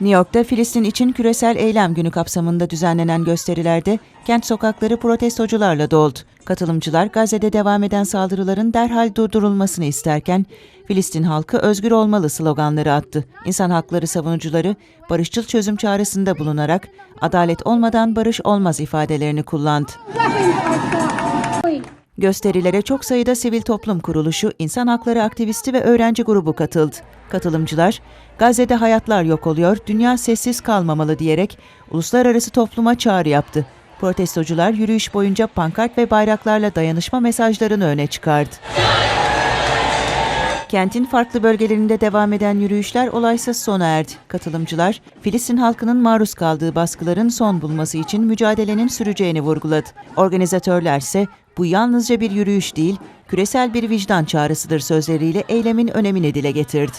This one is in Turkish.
New York'ta Filistin için küresel eylem günü kapsamında düzenlenen gösterilerde kent sokakları protestocularla doldu. Katılımcılar Gazze'de devam eden saldırıların derhal durdurulmasını isterken Filistin halkı özgür olmalı sloganları attı. İnsan hakları savunucuları barışçıl çözüm çağrısında bulunarak adalet olmadan barış olmaz ifadelerini kullandı. Gösterilere çok sayıda sivil toplum kuruluşu, insan hakları aktivisti ve öğrenci grubu katıldı. Katılımcılar, Gazze'de hayatlar yok oluyor, dünya sessiz kalmamalı diyerek uluslararası topluma çağrı yaptı. Protestocular yürüyüş boyunca pankart ve bayraklarla dayanışma mesajlarını öne çıkardı. Kentin farklı bölgelerinde devam eden yürüyüşler olaysız sona erdi. Katılımcılar, Filistin halkının maruz kaldığı baskıların son bulması için mücadelenin süreceğini vurguladı. Organizatörler ise bu yalnızca bir yürüyüş değil, küresel bir vicdan çağrısıdır sözleriyle eylemin önemini dile getirdi.